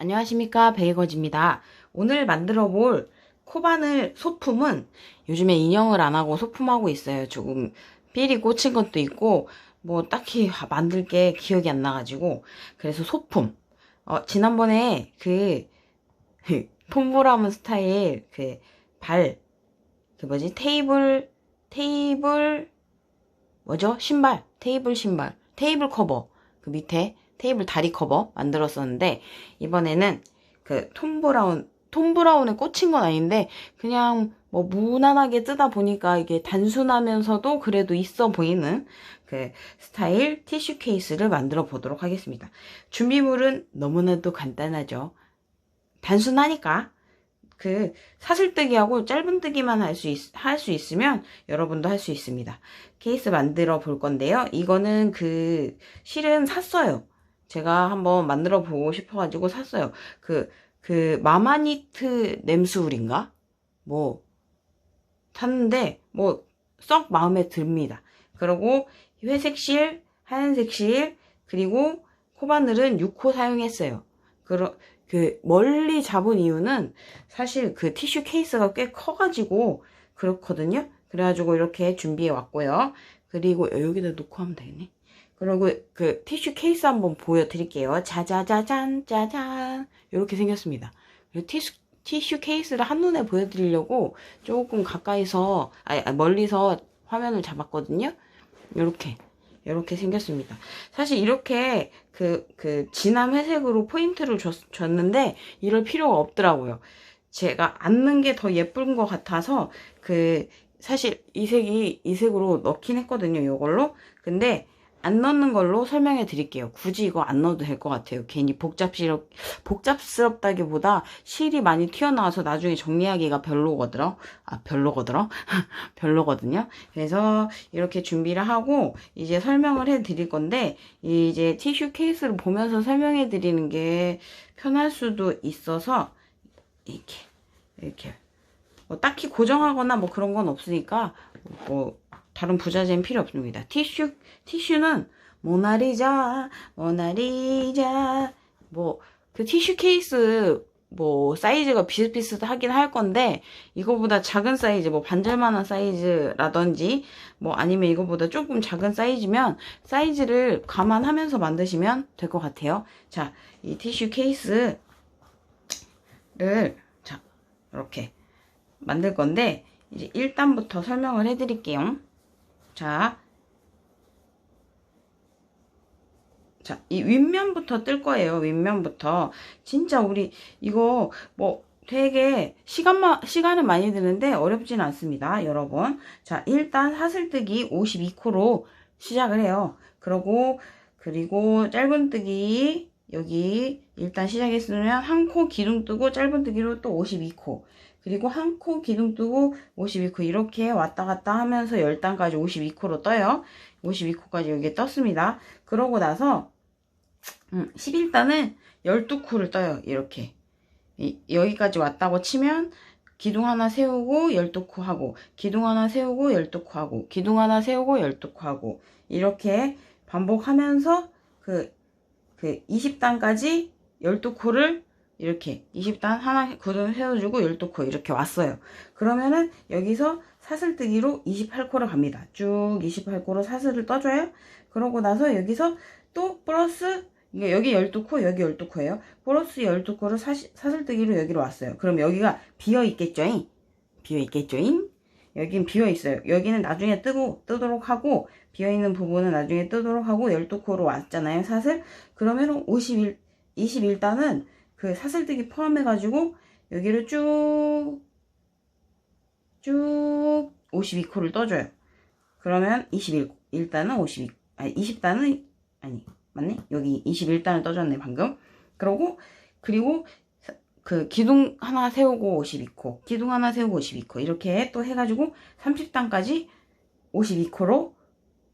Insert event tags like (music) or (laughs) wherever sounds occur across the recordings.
안녕하십니까 베이거즈입니다. 오늘 만들어 볼 코바늘 소품은 요즘에 인형을 안 하고 소품하고 있어요. 조금 삘이 꽂힌 것도 있고 뭐 딱히 만들 게 기억이 안 나가지고. 그래서 소품. 어, 지난번에 그 (laughs) 톰브라운 스타일 그발그 뭐지? 테이블 테이블 뭐죠? 신발 테이블 신발 테이블 커버. 그 밑에 테이블 다리 커버 만들었었는데 이번에는 그 톰 브라운 톰 브라운에 꽂힌 건 아닌데 그냥 뭐 무난하게 뜨다 보니까 이게 단순하면서도 그래도 있어 보이는 그 스타일 티슈 케이스를 만들어 보도록 하겠습니다. 준비물은 너무나도 간단하죠. 단순하니까 그 사슬뜨기하고 짧은뜨기만 할 수 할 수 있으면 여러분도 할 수 있습니다. 케이스 만들어 볼 건데요. 이거는 그 실은 샀어요. 제가 한번 만들어 보고 싶어가지고 샀어요. 그, 그, 마마니트 냄수울인가? 뭐, 샀는데, 뭐, 썩 마음에 듭니다. 그리고 회색 실, 하얀색 실, 그리고 코바늘은 6호 사용했어요. 그러, 그, 멀리 잡은 이유는 사실 그 티슈 케이스가 꽤 커가지고 그렇거든요. 그래가지고 이렇게 준비해 왔고요. 그리고 여기다 놓고 하면 되겠네. 그리고 그 티슈 케이스 한번 보여드릴게요. 짜자자잔, 짜잔. 이렇게 생겼습니다. 티슈, 티슈 케이스를 한눈에 보여드리려고 조금 가까이서, 아니, 멀리서 화면을 잡았거든요. 이렇게. 이렇게 생겼습니다. 사실 이렇게 그, 그, 진한 회색으로 포인트를 줬, 줬는데, 이럴 필요가 없더라고요. 제가 앉는 게 더 예쁜 것 같아서, 그, 사실 이 색이 이 색으로 넣긴 했거든요. 이걸로. 근데, 안 넣는 걸로 설명해 드릴게요. 굳이 이거 안 넣어도 될 것 같아요. 괜히 복잡스럽, 복잡스럽다기보다 실이 많이 튀어나와서 나중에 정리하기가 별로거든요. 아, 별로거든요. (laughs) 별로거든요. 그래서 이렇게 준비를 하고 이제 설명을 해 드릴 건데, 이제 티슈 케이스를 보면서 설명해 드리는 게 편할 수도 있어서, 이렇게, 이렇게. 뭐 딱히 고정하거나 뭐 그런 건 없으니까, 뭐, 다른 부자재는 필요 없습니다. 티슈, 티슈는 모나리자, 모나리자, 뭐, 그 티슈 케이스, 뭐, 사이즈가 비슷비슷하긴 할 건데, 이거보다 작은 사이즈, 뭐, 반절만한 사이즈라든지, 뭐, 아니면 이거보다 조금 작은 사이즈면, 사이즈를 감안하면서 만드시면 될 것 같아요. 자, 이 티슈 케이스를, 자, 이렇게 만들 건데, 이제 1단부터 설명을 해드릴게요. 자, 자, 이 윗면부터 뜰 거예요. 윗면부터. 진짜 우리 이거 뭐 되게 시간만 시간은 많이 드는데 어렵진 않습니다, 여러분. 자, 일단 사슬뜨기 52코로 시작을 해요. 그러고 그리고 짧은뜨기 여기 일단 시작했으면 한 코 기둥 뜨고 짧은뜨기로 또 52코. 그리고 한 코 기둥 뜨고 52코 이렇게 왔다 갔다 하면서 10단까지 52코로 떠요. 52코까지 여기에 떴습니다. 그러고 나서 음, 11단은 12코를 떠요. 이렇게 이, 여기까지 왔다고 치면 기둥 하나 세우고 12코 하고 기둥 하나 세우고 12코 하고 기둥 하나 세우고 12코 하고 이렇게 반복하면서 그, 그 20단까지 12코를 이렇게 20단 하나 구름 세워주고 12코 이렇게 왔어요. 그러면은 여기서 사슬뜨기로 28코를 갑니다. 쭉 28코로 사슬을 떠줘요. 그러고 나서 여기서 또 플러스 여기 12코 여기 12코예요. 플러스 12코를 사시, 사슬뜨기로 여기로 왔어요. 그럼 여기가 비어 있겠죠잉? 비어 있겠죠잉? 여긴 비어 있어요. 여기는 나중에 뜨고 뜨도록 하고 비어 있는 부분은 나중에 뜨도록 하고 12코로 왔잖아요. 사슬. 그러면 51 21단은 그 사슬뜨기 포함해 가지고 여기를 쭉, 쭉 52코를 떠줘요. 그러면 21, 1단은 52, 아니 20단은, 아니, 맞네? 여기 21단을 떠줬네, 방금. 그러고, 그리고 그 기둥 하나 세우고 52코, 기둥 하나 세우고 52코, 이렇게 또 해가지고 30단까지 52코로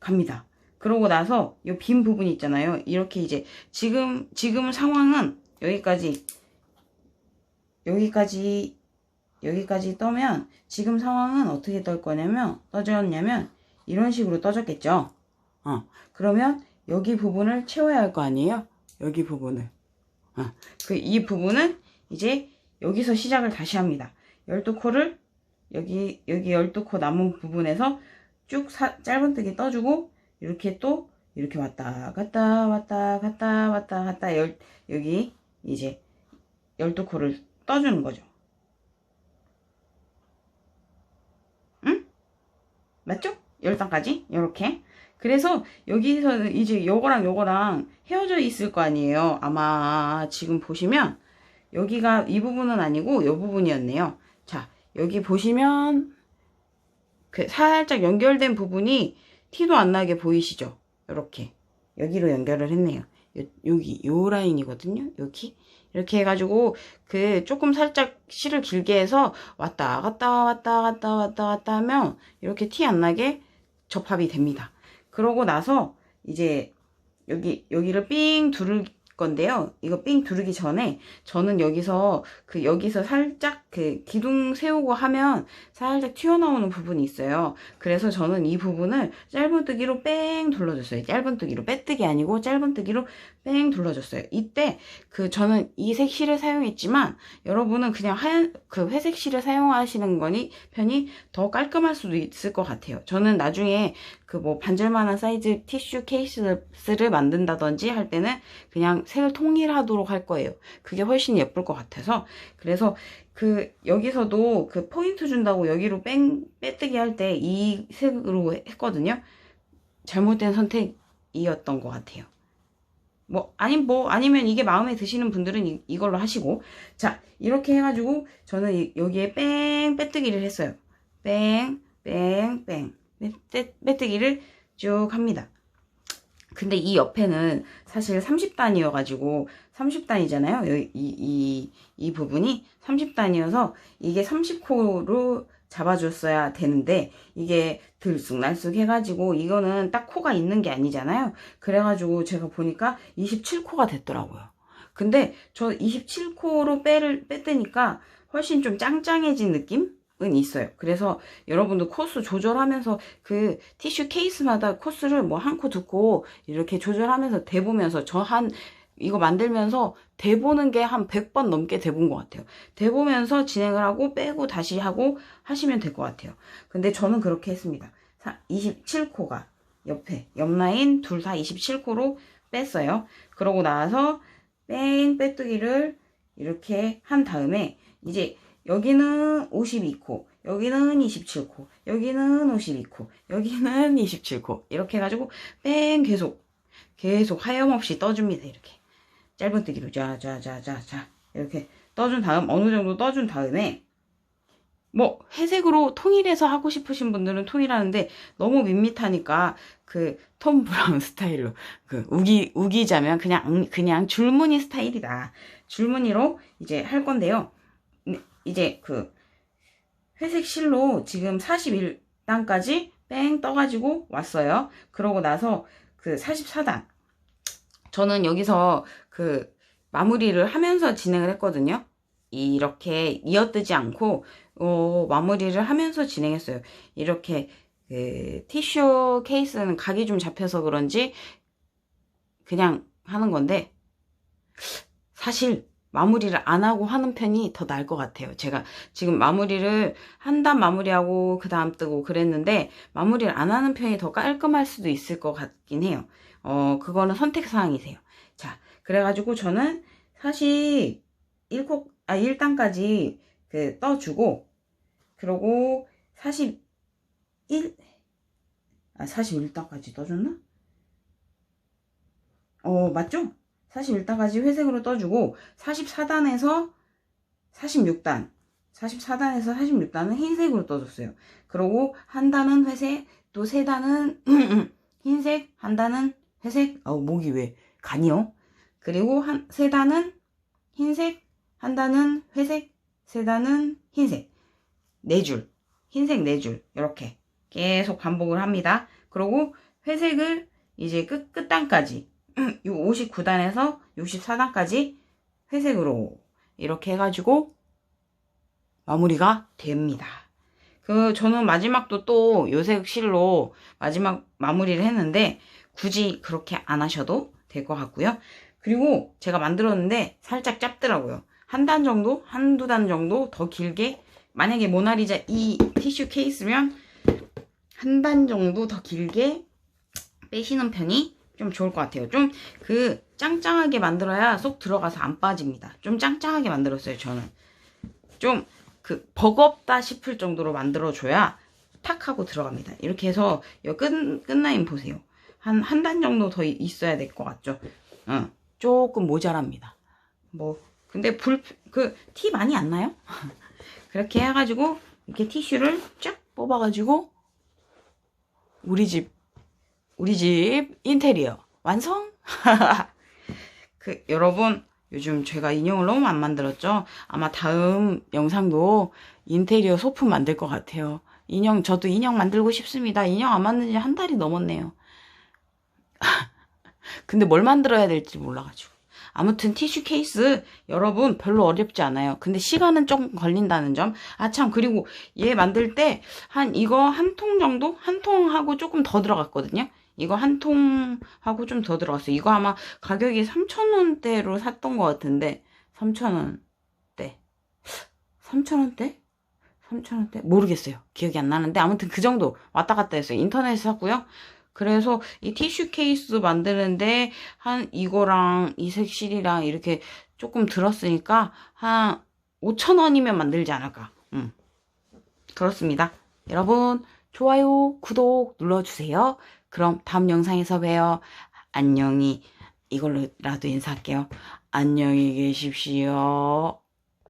갑니다. 그러고 나서 이 빈 부분 있잖아요. 이렇게 이제 지금, 지금 상황은 여기까지 여기까지 여기까지 떠면 지금 상황은 어떻게 떨 거냐면 떠졌냐면 이런 식으로 떠졌겠죠? 어. 그러면 여기 부분을 채워야 할 거 아니에요? 여기 부분을. 어, 그 이 부분은 이제 여기서 시작을 다시 합니다. 12코를 여기 여기 12코 남은 부분에서 쭉 사, 짧은뜨기 떠주고 이렇게 또 이렇게 왔다 갔다 왔다 갔다 왔다 갔다 열, 여기 이제 12코를 떠주는 거죠. 응? 맞죠? 10단까지 이렇게 그래서 여기서는 이제 요거랑 요거랑 헤어져 있을 거 아니에요. 아마 지금 보시면 여기가 이 부분은 아니고 이 부분이었네요. 자, 여기 보시면 그 살짝 연결된 부분이 티도 안 나게 보이시죠? 이렇게 여기로 연결을 했네요. 요, 여기 요 라인이거든요. 여기 이렇게 해가지고 그 조금 살짝 실을 길게 해서 왔다 갔다 왔다 갔다 왔다 갔다 하면 이렇게 티 안 나게 접합이 됩니다. 그러고 나서 이제 여기 여기를 삥 두를 건데요. 이거 삥 두르기 전에 저는 여기서 그 여기서 살짝 그 기둥 세우고 하면 살짝 튀어나오는 부분이 있어요. 그래서 저는 이 부분을 짧은뜨기로 뺑 둘러줬어요. 짧은뜨기로 빼뜨기 아니고 짧은뜨기로 뺑 둘러줬어요. 이때 그 저는 이 색 실을 사용했지만 여러분은 그냥 하얀 그 회색 실을 사용하시는 거니 편이 더 깔끔할 수도 있을 것 같아요. 저는 나중에 그 뭐 반질만한 사이즈 티슈 케이스를 만든다든지 할 때는 그냥 색을 통일하도록 할 거예요. 그게 훨씬 예쁠 것 같아서 그래서 그 여기서도 그 포인트 준다고 여기로 뺑 빼뜨기 할 때 이 색으로 했거든요. 잘못된 선택이었던 것 같아요. 뭐 아니 뭐 아니면 이게 마음에 드시는 분들은 이, 이걸로 하시고 자 이렇게 해가지고 저는 이- 여기에 뺑 빼뜨기를 했어요. 뺑 뺑 뺑 빼뜨기를 쭉 합니다. 근데 이 옆에는 사실 30단이어가지고 30단이잖아요. 이, 이, 이 부분이 30단이어서 이게 30코로 잡아줬어야 되는데 이게 들쑥날쑥 해가지고 이거는 딱 코가 있는 게 아니잖아요. 그래가지고 제가 보니까 27코가 됐더라고요. 근데 저 27코로 빼를 뺐더니까 훨씬 좀 짱짱해진 느낌 은 있어요. 그래서 여러분도 코스 조절하면서 그 티슈 케이스마다 코스를 뭐 한 코 두 코 이렇게 조절하면서 대보면서 저 한 이거 만들면서 대보는 게 한 100번 넘게 대본 것 같아요. 대보면서 진행을 하고 빼고 다시 하고 하시면 될 것 같아요. 근데 저는 그렇게 했습니다. 27코가 옆에 옆라인 둘 다 27코로 뺐어요. 그러고 나서 뺑 빼뜨기를 이렇게 한 다음에 이제 여기는 52코, 여기는 27코, 여기는 52코, 여기는 (laughs) 27코 이렇게 해가지고 뺑 계속 계속 하염없이 떠줍니다. 이렇게 짧은뜨기로 자자자자자 이렇게 떠준 다음 어느 정도 떠준 다음에 뭐 회색으로 통일해서 하고 싶으신 분들은 통일하는데 너무 밋밋하니까 그 톰 브라운 (laughs) 스타일로 그 우기 우기자면 그냥 그냥 줄무늬 스타일이다. 줄무늬로 이제 할 건데요. 이제 그 회색 실로 지금 41단까지 뺑 떠가지고 왔어요. 그러고 나서 그 44단 저는 여기서 그 마무리를 하면서 진행을 했거든요. 이렇게 이어뜨지 않고 어, 마무리를 하면서 진행했어요. 이렇게 그 티슈 케이스는 각이 좀 잡혀서 그런지 그냥 하는 건데 사실 마무리를 안 하고 하는 편이 더 나을 것 같아요. 제가 지금 마무리를 한 단 마무리하고 그 다음 뜨고 그랬는데 마무리를 안 하는 편이 더 깔끔할 수도 있을 것 같긴 해요. 어, 그거는 선택사항이세요. 자, 그래가지고 저는 사실 1코, 아, 1단까지 그 떠주고, 그러고 41, 아, 41단까지 떠줬나? 어, 맞죠? 41단까지 회색으로 떠주고, 44단에서 46단, 44단에서 46단은 흰색으로 떠줬어요. 그러고 한 단은 회색, 또 세 단은 (clears throat) 흰색, 한 단은 회색, 어우, 목이 왜, 간이요? 그리고 한, 세 단은 흰색, 한 단은 회색, 세 단은 흰색. 네 줄. 흰색 네 줄. 이렇게 계속 반복을 합니다. 그리고 회색을 이제 끝, 끝단까지, 요 59단에서 64단까지 회색으로 이렇게 해가지고 마무리가 됩니다. 그, 저는 마지막도 또 요색 실로 마지막 마무리를 했는데, 굳이 그렇게 안 하셔도 될 것 같고요. 그리고 제가 만들었는데 살짝 짧더라고요. 한 단 정도? 한두 단 정도 더 길게? 만약에 모나리자 이 티슈 케이스면 한 단 정도 더 길게 빼시는 편이 좀 좋을 것 같아요. 좀 그 짱짱하게 만들어야 쏙 들어가서 안 빠집니다. 좀 짱짱하게 만들었어요, 저는. 좀 그 버겁다 싶을 정도로 만들어줘야 탁 하고 들어갑니다. 이렇게 해서 이 끝, 끝라인 보세요. 한, 한 단 정도 더 있어야 될 것 같죠? 어, 조금 모자랍니다. 뭐, 근데 불, 그, 티 많이 안 나요? (laughs) 그렇게 해가지고, 이렇게 티슈를 쫙 뽑아가지고, 우리 집, 우리 집 인테리어 완성! (laughs) 그, 여러분, 요즘 제가 인형을 너무 안 만들었죠? 아마 다음 영상도 인테리어 소품 만들 것 같아요. 인형, 저도 인형 만들고 싶습니다. 인형 안 만든 지 한 달이 넘었네요. (laughs) 근데 뭘 만들어야 될지 몰라가지고. 아무튼 티슈 케이스 여러분 별로 어렵지 않아요. 근데 시간은 조금 걸린다는 점. 아 참 그리고 얘 만들 때 한 이거 한 통 정도 한 통하고 조금 더 들어갔거든요. 이거 한 통하고 좀 더 들어갔어요. 이거 아마 가격이 3,000원대로 샀던 것 같은데 3,000원대 3,000원대? 3,000원대? 모르겠어요. 기억이 안 나는데 아무튼 그 정도 왔다 갔다 했어요. 인터넷에서 샀고요. 그래서 이 티슈 케이스 만드는데 한 이거랑 이 색실이랑 이렇게 조금 들었으니까 한 5,000원이면 만들지 않을까. 음. 그렇습니다. 여러분 좋아요, 구독 눌러주세요. 그럼 다음 영상에서 봬요. 안녕히 이걸로라도 인사할게요. 안녕히 계십시오.